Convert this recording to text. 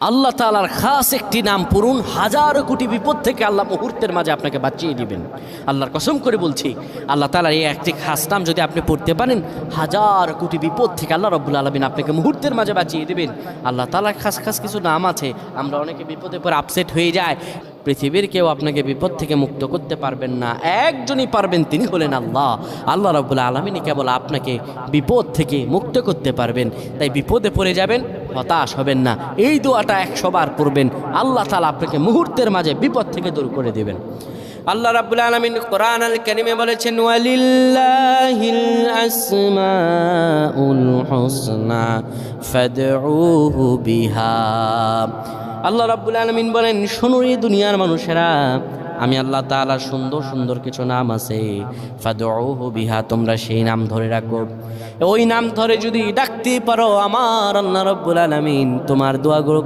আল্লাহ তালার খাস একটি নাম পড়ুন হাজারো কোটি বিপদ থেকে আল্লাহ মুহূর্তের মাঝে আপনাকে বাঁচিয়ে দিবেন। আল্লাহর কসম করে বলছি, আল্লাহ তালার এই একটি খাস নাম যদি আপনি পড়তে পারেন, হাজার কোটি বিপদ থেকে আল্লাহ রব্বুল আলমিন আপনাকে মুহূর্তের মাঝে বাঁচিয়ে দেবেন। আল্লাহ তালার খাস খাস কিছু নাম আছে, আমরা অনেকে বিপদে পরে আপসেট হয়ে যায় পৃথিবীর কেউ আপনাকে বিপদ থেকে মুক্ত করতে পারবেন না। একজনই পারবেন, তিনি হলেন আল্লাহ। আল্লাহ রব্বুল আলমিনই কেবল আপনাকে বিপদ থেকে মুক্ত করতে পারবেন। তাই বিপদে পড়ে যাবেন হতাশ হবেন না। এই দোয়াটা একশো বার পড়বেন। আল্লাহ তালা আপনাকে মুহূর্তের মাঝে বিপদ থেকে দূর করে দেবেন। আল্লাহ রাব্বুল আলামিন কোরআন আল কারিমে বলেছেন বিহা। আল্লাহ রাব্বুল আলামিন বলেন শোনো এই দুনিয়ার মানুষেরা আমি আল্লাহ তালা সুন্দর সুন্দর কিছু নাম আছে। ফাদউহু বিহা, তোমরা সেই নাম ধরে রাখো। ওই নাম ধরে যদি ডাকতে পারো আমার আল্লাহ রব্বুল আলমিন, তোমার দোয়াগুলো